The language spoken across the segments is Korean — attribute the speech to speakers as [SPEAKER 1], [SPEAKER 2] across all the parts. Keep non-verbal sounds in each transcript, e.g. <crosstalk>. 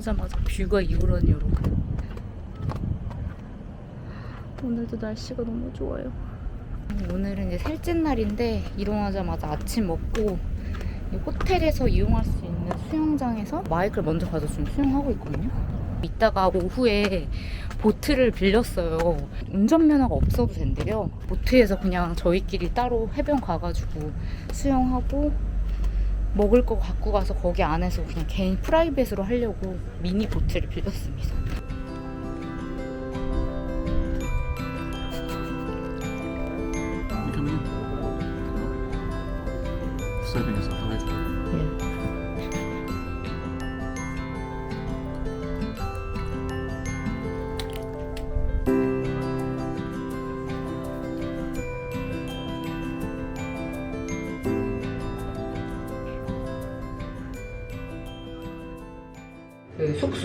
[SPEAKER 1] 일어나자마자 뷰가 이거라니 여러분. 오늘도 날씨가 너무 좋아요. 오늘은 이제 셋째 날인데 일어나자마자 아침 먹고 이 호텔에서 이용할 수 있는 수영장에서 마이크를 먼저 가서 좀 수영하고 있거든요. 이따가 오후에 보트를 빌렸어요. 운전면허가 없어도 된대요. 보트에서 그냥 저희끼리 따로 해변 가가지고 수영하고 먹을 거 갖고 가서 거기 안에서 그냥 개인 프라이빗으로 하려고 미니 보트를 빌렸습니다.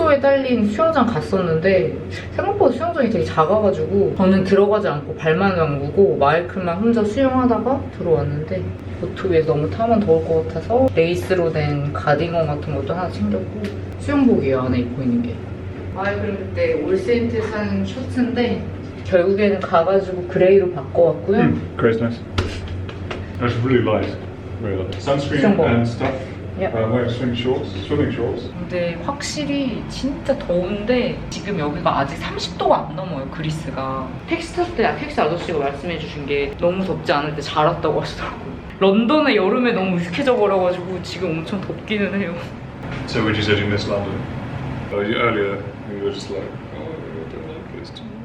[SPEAKER 1] 숙소에 딸린 수영장 갔었는데 생각보다 수영장이 되게 작아가지고 저는 들어가지 않고 발만 담그고 마이클만 혼자 수영하다가 들어왔는데 보트 위에서 너무 타면 더울 것 같아서 레이스로 된 가디건 같은 것도 하나 챙겼고 수영복이에요 안에 입고 있는 게 마이클은 그때 올세인트 산 셔츠인데 결국에는 가가지고 그레이로 바꿔왔고요
[SPEAKER 2] Mm, grey's nice. That's really light. Really light. Sunscreen and stuff.
[SPEAKER 1] Yep.
[SPEAKER 2] Uh, wearing swim shorts, swimming shorts.
[SPEAKER 1] 근데 확실히 진짜 더운데 지금 여기가 아직 30도가 안 넘어요 그리스가 택시 탔을 때 택시 아저씨가 말씀해 주신 게 너무 덥지 않을 때 잘 왔다고 하시더라고요 런던의 여름에 너무 익숙해져 버려가지고 지금 엄청 덥기는 해요
[SPEAKER 2] So when you said you missed London, uh, you, earlier you were just like, oh, I don't like this tomorrow.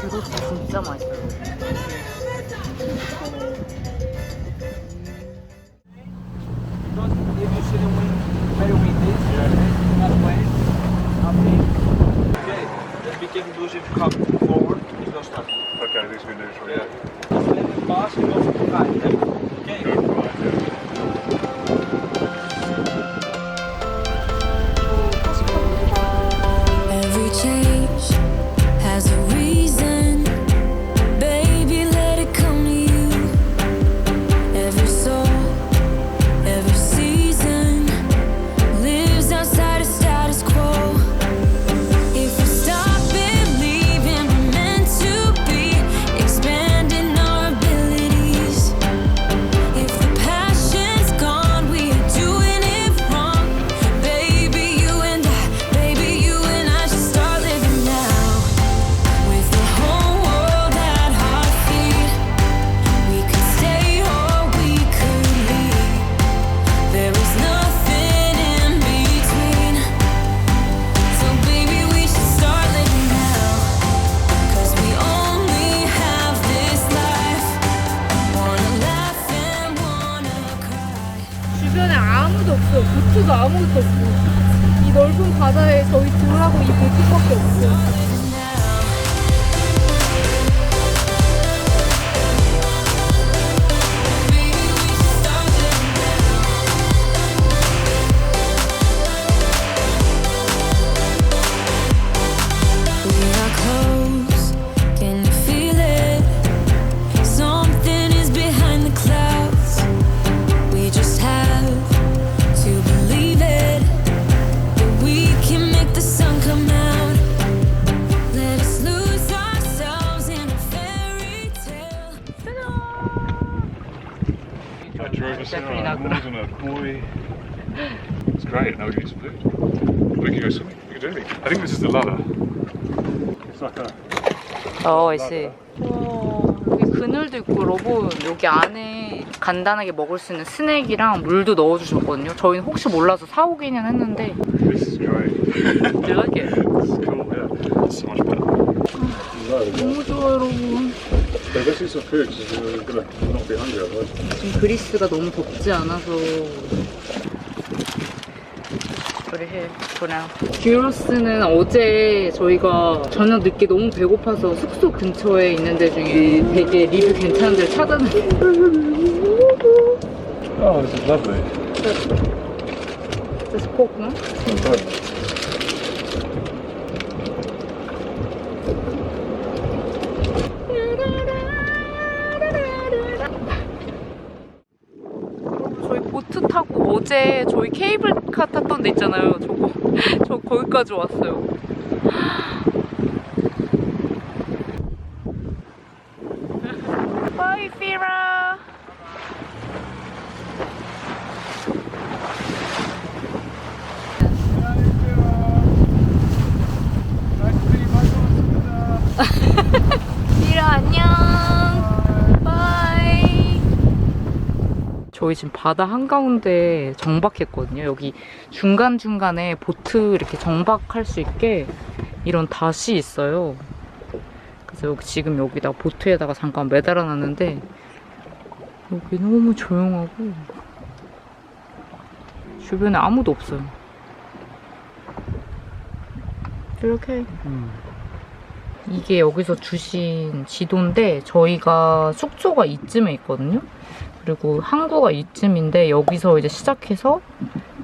[SPEAKER 1] 그것도 진짜 맛있어요
[SPEAKER 3] dus is if you come forward, it
[SPEAKER 4] oké, start. Okay, this
[SPEAKER 5] is 아무도 없어요. 보트도 아무것도 없고. 이 넓은 바다에 저희 둘하고 이 보트밖에 없어
[SPEAKER 2] boy. It's great. Now we can eat some food. We can go swimming. We can do anything. I think this is the ladder. It's like a.
[SPEAKER 1] 어, 아이씨. 여기 그늘도 있고 여러분 여기 안에 간단하게 먹을 수 있는 스낵이랑 물도 넣어주셨거든요. 저희는 혹시 몰라서 사오기는 했는데
[SPEAKER 2] This is great.
[SPEAKER 1] Do you like it?
[SPEAKER 2] This is cool. Yeah. It's so much better.
[SPEAKER 1] 너무 좋아 여러분.
[SPEAKER 2] So this is some food because we're gonna not be hungry otherwise.
[SPEAKER 1] 지금 그리스가 너무 덥지 않아서 해 듀로스는 어제 저희가 저녁 늦게 너무 배고파서 숙소 근처에 있는 데 중에 되게 리뷰 괜찮은 데를 찾아냈어요
[SPEAKER 2] Oh, this is lovely.
[SPEAKER 1] 그래서 포크나? 어제 저희 케이블카 탔던 데 있잖아요. 저거 <laughs> 저 거기까지 왔어요. 바이 피라. 피라 안녕. 바이. 저희 지금 바다 한가운데 정박했거든요. 여기 중간중간에 보트 이렇게 정박할 수 있게 이런 닷이 있어요. 그래서 여기 지금 여기다 보트에다가 잠깐 매달아 놨는데 여기 너무 조용하고 주변에 아무도 없어요. 이렇게 이게 여기서 주신 지도인데 저희가 숙소가 이쯤에 있거든요. 그리고 항구가 이쯤인데 여기서 이제 시작해서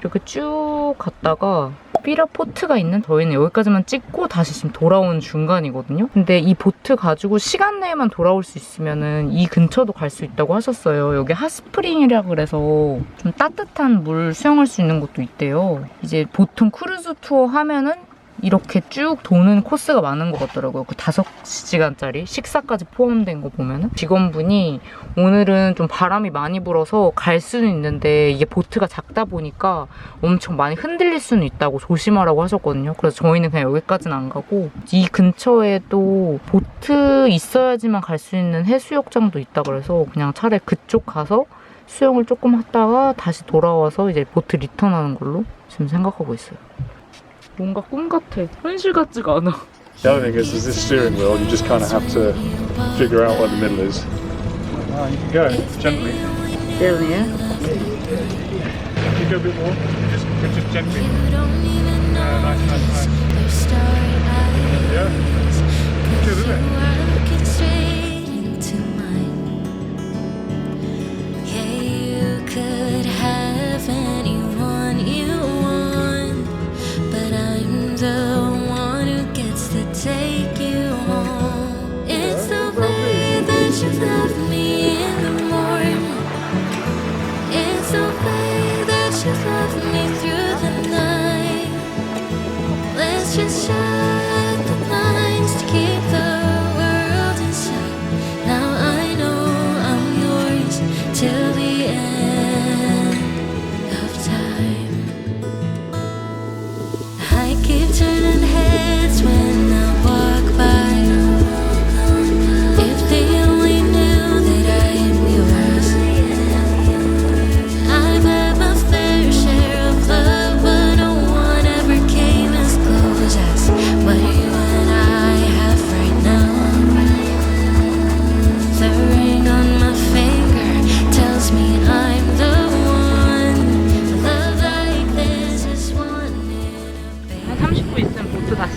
[SPEAKER 1] 이렇게 쭉 갔다가 삐라 포트가 있는 저희는 여기까지만 찍고 다시 지금 돌아온 중간이거든요. 근데 이 보트 가지고 시간 내에만 돌아올 수 있으면은 이 근처도 갈 수 있다고 하셨어요. 여기 핫스프링이라 그래서 좀 따뜻한 물 수영할 수 있는 곳도 있대요. 이제 보통 크루즈 투어 하면은 이렇게 쭉 도는 코스가 많은 것 같더라고요. 그 5시간짜리 식사까지 포함된 거 보면은 직원분이 오늘은 좀 바람이 많이 불어서 갈 수는 있는데 이게 보트가 작다 보니까 엄청 많이 흔들릴 수는 있다고 조심하라고 하셨거든요. 그래서 저희는 그냥 여기까지는 안 가고 이 근처에 또 보트 있어야지만 갈 수 있는 해수욕장도 있다 그래서 그냥 차라리 그쪽 가서 수영을 조금 하다가 다시 돌아와서 이제 보트 리턴하는 걸로 지금 생각하고 있어요. 뭔가 꿈 같아. 현실 같지가 않아.
[SPEAKER 5] The other thing is, is this steering wheel, you just kind of have to figure out where the middle is. Ah, you can go gently.
[SPEAKER 1] 때문에
[SPEAKER 5] You go a bit more. Just, just gently.
[SPEAKER 2] You don't even know
[SPEAKER 5] Yeah, nice, nice, nice.
[SPEAKER 2] those starry eyes.
[SPEAKER 5] Yeah. Good, isn't it?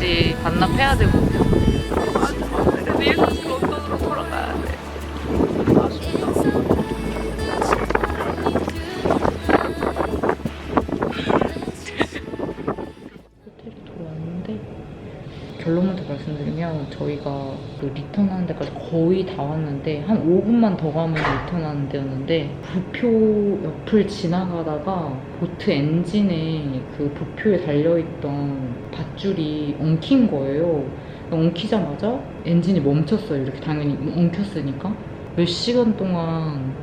[SPEAKER 1] 다시 반납해야 되거든요. 그래서 내일 다시 런던으로 돌아가야 돼. 호텔에 들어왔는데 결론 먼저 말씀드리면 저희가 그 리턴하는 데까지 거의 다 왔는데 한 5분만 더 가면 리턴하는 데였는데 부표 옆을 지나가다가 보트 엔진에 그 부표에 달려있던 밧줄이 엉킨 거예요. 엉키자마자 엔진이 멈췄어요. 이렇게 당연히 엉켰으니까 몇 시간 동안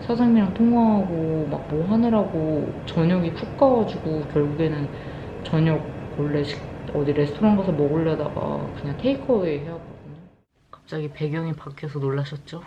[SPEAKER 1] 사장님이랑 통화하고 막 뭐 하느라고 저녁이 푹 가가지고 결국에는 저녁 원래 식, 어디 레스토랑 가서 먹으려다가 그냥 테이크어웨이 해왔거든요. 갑자기 배경이 바뀌어서 놀라셨죠?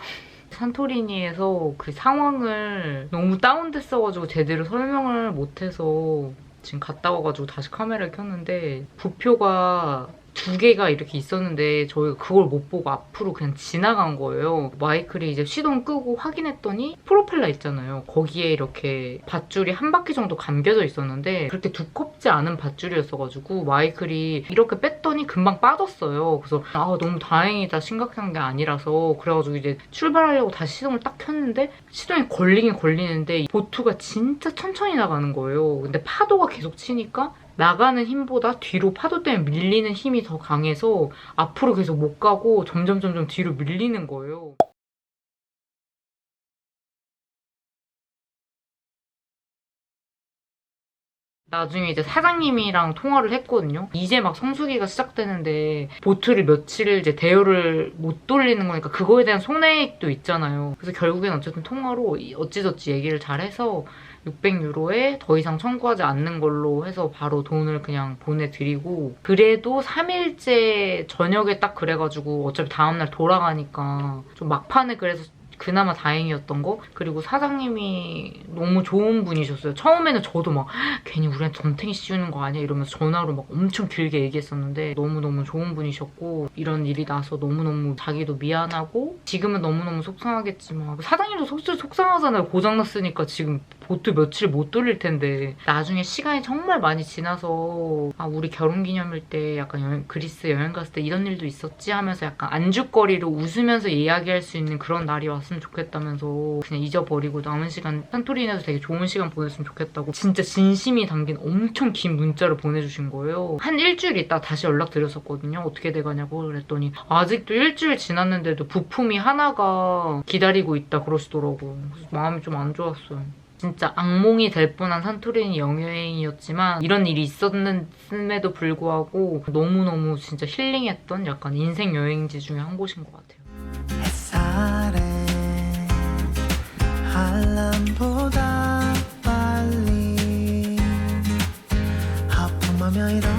[SPEAKER 1] 산토리니에서 그 상황을 너무 다운됐어가지고 제대로 설명을 못해서 지금 갔다 와가지고 다시 카메라를 켰는데 부표가 두 개가 이렇게 있었는데 저희가 그걸 못 보고 앞으로 그냥 지나간 거예요. 마이클이 이제 시동 끄고 확인했더니 프로펠러 있잖아요. 거기에 이렇게 밧줄이 한 바퀴 정도 감겨져 있었는데 그렇게 두껍지 않은 밧줄이었어가지고 마이클이 이렇게 뺐더니 금방 빠졌어요. 그래서 아 너무 다행이다 심각한 게 아니라서 그래가지고 이제 출발하려고 다시 시동을 딱 켰는데 시동이 걸리긴 걸리는데 보트가 진짜 천천히 나가는 거예요. 근데 파도가 계속 치니까 나가는 힘보다 뒤로 파도 때문에 밀리는 힘이 더 강해서 앞으로 계속 못 가고 점점 점점 뒤로 밀리는 거예요. 나중에 이제 사장님이랑 통화를 했거든요. 이제 막 성수기가 시작되는데 보트를 며칠 이제 대여를 못 돌리는 거니까 그거에 대한 손해도 있잖아요. 그래서 결국엔 어쨌든 통화로 이- 어찌저찌 얘기를 잘 해서 600유로에 더 이상 청구하지 않는 걸로 해서 바로 돈을 그냥 보내드리고 그래도 3일째 저녁에 딱 그래가지고 어차피 다음날 돌아가니까 좀 막판에 그래서 그나마 다행이었던 거? 그리고 사장님이 너무 좋은 분이셨어요. 처음에는 저도 막 괜히 우리한테 덤탱이 씌우는 거 아니야? 이러면서 전화로 막 엄청 길게 얘기했었는데 너무너무 좋은 분이셨고 이런 일이 나서 너무너무 자기도 미안하고 지금은 너무너무 속상하겠지만 사장님도 솔직히 속상하잖아요. 고장났으니까 지금 보트 며칠 못 돌릴 텐데 나중에 시간이 정말 많이 지나서 아 우리 결혼기념일 때 약간 여행- 그리스 여행 갔을 때 이런 일도 있었지 하면서 약간 안주거리로 웃으면서 이야기할 수 있는 그런 날이 왔으면 좋겠다면서 그냥 잊어버리고 남은 시간 산토리니에서 되게 좋은 시간 보냈으면 좋겠다고 진짜 진심이 담긴 엄청 긴 문자를 보내주신 거예요. 한 일주일 있다 다시 연락드렸었거든요. 어떻게 돼가냐고 그랬더니 아직도 일주일 지났는데도 부품이 하나가 기다리고 있다 그러시더라고요. 그래서 마음이 좀 안 좋았어요 진짜 악몽이 될 뻔한 산토리니 여행이었지만 이런 일이 있었음에도 불구하고 너무너무 진짜 힐링했던 약간 인생 여행지 중에 한 곳인 것 같아요.
[SPEAKER 6] 햇살에 알람보다 빨리 하품하며 일어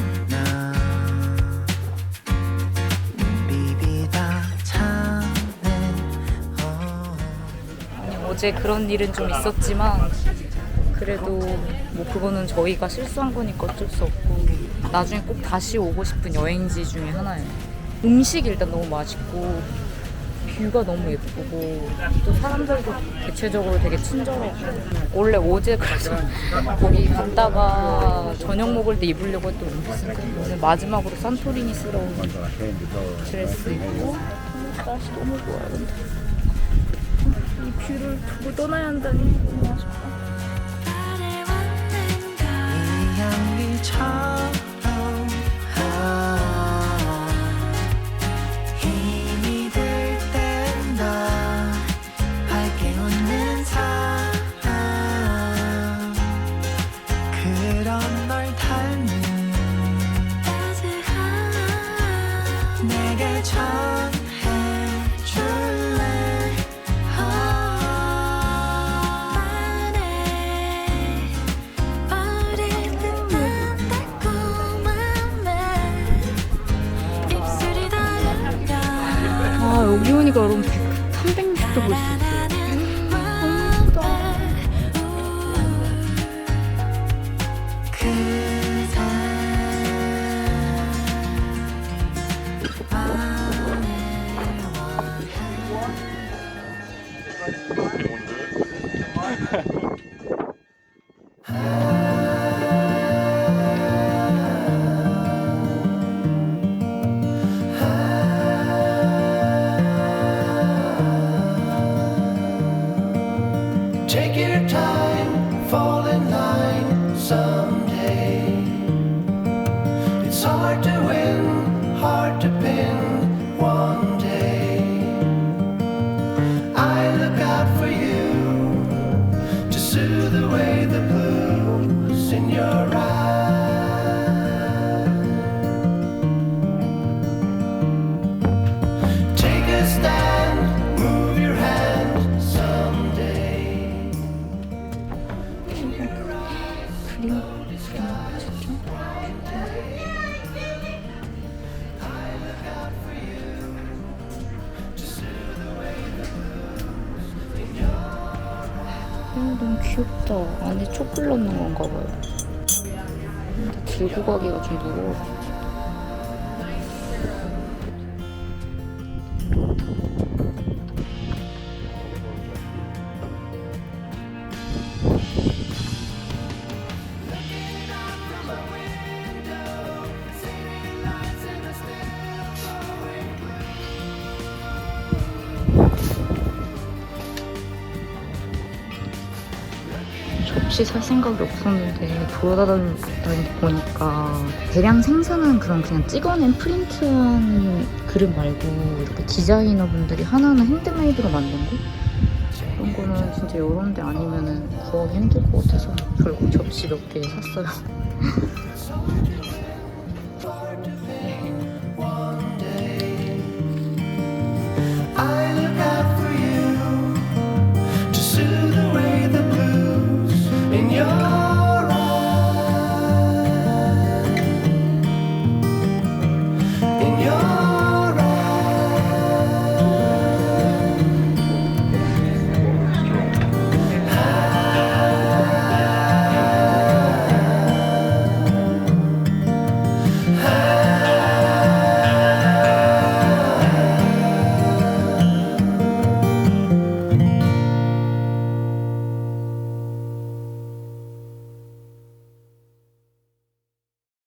[SPEAKER 1] 어제 그런 일은 좀 있었지만 그래도 뭐 그거는 저희가 실수한 거니까 어쩔 수 없고 나중에 꼭 다시 오고 싶은 여행지 중에 하나예요. 음식이 일단 너무 맛있고 뷰가 너무 예쁘고 또 사람들도 대체적으로 되게 친절하고 원래 어제 그래서 <laughs> 거기 갔다가 저녁 먹을 때 입으려고 했던 원피스인데 오늘 마지막으로 산토리니스러운 드레스 입고 날씨 너무 좋아요 근데 이 뷰를 두고 떠나야 한다니. 너무 아쉽다 아여 들고 가기가 좀 무거워. 접시 살 생각이 없었는데 돌아다니다 보니까 대량 생산한 그런 그냥 찍어낸 프린트한 그릇 말고 이렇게 디자이너분들이 하나하나 핸드메이드로 만든 거 그런 거는 진짜 이런 데 아니면은 구하기 힘들 것 같아서 결국 접시 몇 개 샀어요. <laughs>